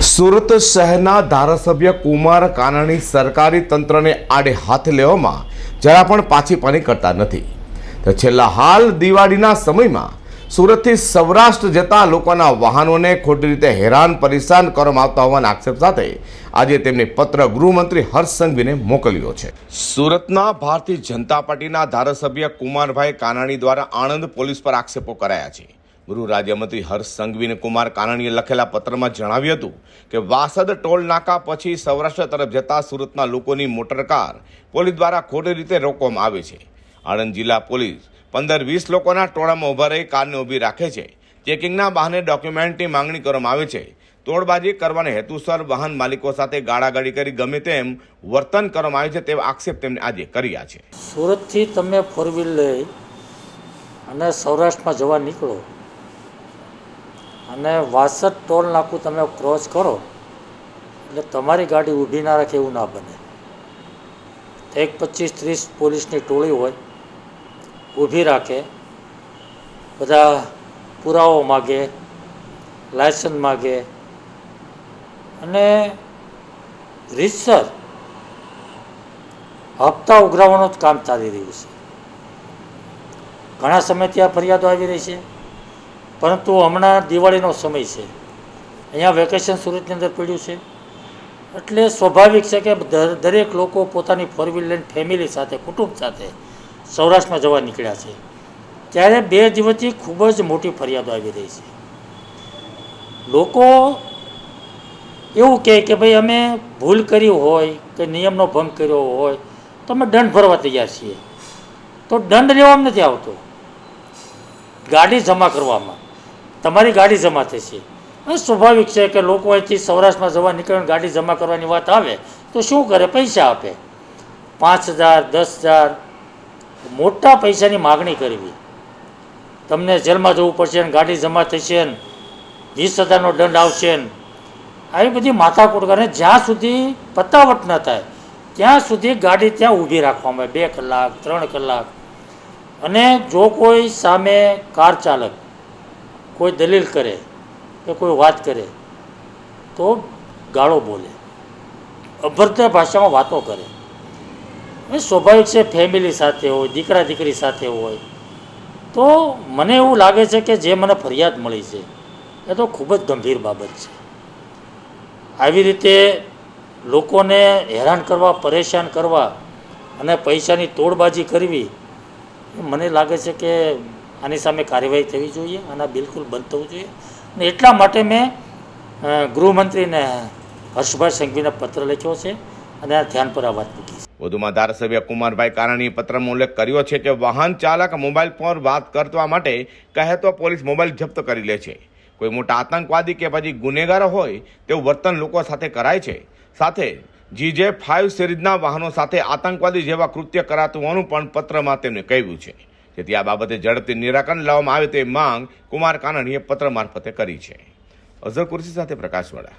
સુરત શહેરના ધારાસભ્ય કુમાર કાનાણી સરકારી તંત્રને આડે હાથ લેવામાં જરા પણ પાછી પાની કરતા નથી. તો છેલ્લા હાલ દિવાળીના સમયમાં સુરતથી સૌરાષ્ટ્ર જતા લોકોના વાહનોને ખોટી રીતે હેરાન પરેશાન કરવામાં આવતા હોવાના આક્ષેપ સાથે આજે તેમને પત્ર ગૃહમંત્રી હર્ષ સંઘવીને મોકલ્યો છે. સુરતના ભારતીય જનતા પાર્ટીના ધારાસભ્ય કુમારભાઈ કાનાણી દ્વારા આણંદ પોલીસ પર આક્ષેપો કરાયા છે. ગૃહ રાજ્યમંત્રી હર્ષ સંઘવીને કુમાર કાનાણીએ લખેલા પત્રમાં જણાવ્યું હતું કે વાસદ ટોલ નાકા પછી સૌરાષ્ટ્ર તરફ જતા સુરતના લોકોની મોટરકાર પોલીસ દ્વારા ખોટી રીતે રોકવામાં આવે છે. આણંદ જિલ્લા પોલીસ પંદર વીસ લોકોના ટોળામાં ઊભા રહી કારને ઊભી રાખે છે. ચેકિંગના બહાને ડોક્યુમેન્ટની માંગણી કરવામાં આવે છે. તોડબાજી કરવાને હેતુસર વાહન માલિકો સાથે ગાળાગાડી કરી ગમે તેમ વર્તન કરવામાં આવે છે તેવા આક્ષેપ તેમણે આજે કર્યા છે. સુરતથી તમે ફોર વ્હીલ લઈ અને સૌરાષ્ટ્રમાં જવા નીકળો અને વાસઠ ટોલ નાકું તમે ક્રોસ કરો, એટલે તમારી ગાડી ઊભી ના રાખે એવું ના બને. એક પચીસ ત્રીસ પોલીસની ટોળી હોય, ઊભી રાખે, બધા પુરાવો માગે, લાયસન્સ માગે, અને રીતસર હપ્તા ઉઘરાવવાનું જ કામ ચાલી રહ્યું છે. ઘણા સમયથી આ ફરિયાદો આવી રહી છે. પરંતુ હમણાં દિવાળીનો સમય છે. અહીંયા વેકેશન સુરતની અંદર પડ્યું છે. એટલે સ્વાભાવિક છે કે દરેક લોકો પોતાની ફોર વ્હીલ લઈને ફેમિલી સાથે, કુટુંબ સાથે સૌરાષ્ટ્રમાં જવા નીકળ્યા છે. ત્યારે બે દિવસથી ખૂબ જ મોટી ફરિયાદો આવી રહી છે. લોકો એવું કહે કે ભાઈ, અમે ભૂલ કરી હોય કે નિયમનો ભંગ કર્યો હોય, તો અમે દંડ ભરવા તૈયાર છીએ. તો દંડ લેવામાં નથી આવતો. ગાડી જમા કરવામાં. તમારી ગાડી જમા થશે અને સ્વાભાવિક છે કે લોકો અહીંથી સૌરાષ્ટ્રમાં જવા નીકળીને ગાડી જમા કરવાની વાત આવે, તો શું કરે? પૈસા આપે. પાંચ હજાર, દસ હજાર, મોટા પૈસાની માગણી કરવી. તમને જેલમાં જવું પડશે ને ગાડી જમા થશે ને વીસ હજારનો દંડ આવશે ને, આવી બધી માથાકૂટ કરે જ્યાં સુધી પતાવટ ન થાય, ત્યાં સુધી ગાડી ત્યાં ઊભી રાખવામાં આવે. બે કલાક, ત્રણ કલાક. અને જો કોઈ સામે કાર ચાલક કોઈ દલીલ કરે કે કોઈ વાત કરે, તો ગાળો બોલે. અભદ્ર ભાષામાં વાતો કરે. એ સ્વાભાવિક છે ફેમિલી સાથે હોય, દીકરા દીકરી સાથે હોય, તો મને એવું લાગે છે કે જે મને ફરિયાદ મળી છે, એ તો ખૂબ જ ગંભીર બાબત છે. આવી રીતે લોકોને હેરાન કરવા, પરેશાન કરવા અને પૈસાની તોડબાજી કરવી મને લાગે છે કે આની સામે કાર્યવાહી થવી જોઈએ આના બિલકુલ બંધ થવું જોઈએ. અને એટલા માટે મેં ગૃહમંત્રીને હર્ષભાઈ સંઘવીને પત્ર લખ્યો છે અને આ ધ્યાન પર આ વાત મૂકી વધુમાં ધારાસભ્ય કુમારભાઈ કારાણીએ પત્રમાં ઉલ્લેખ કર્યો છે કે વાહન ચાલક મોબાઈલ પર વાત કરવા માટે કહે તો પોલીસ મોબાઈલ જપ્ત કરી લે છે. કોઈ મોટા આતંકવાદી કે પછી ગુનેગાર હોય તેવું વર્તન લોકો સાથે કરાય છે. સાથે જીજે ફાઇવ સિરીઝના વાહનો સાથે આતંકવાદી જેવા કૃત્ય કરાતું હોવાનું પણ પત્રમાં તેમણે કહ્યું છે. જેથી આ બાબતે ઝડપથી નિરાકરણ લાવવામાં આવે તે માંગ કુમાર કાનાણીએ પત્ર મારફતે કરી છે. અઝર કુર્સી સાથે પ્રકાશવાળા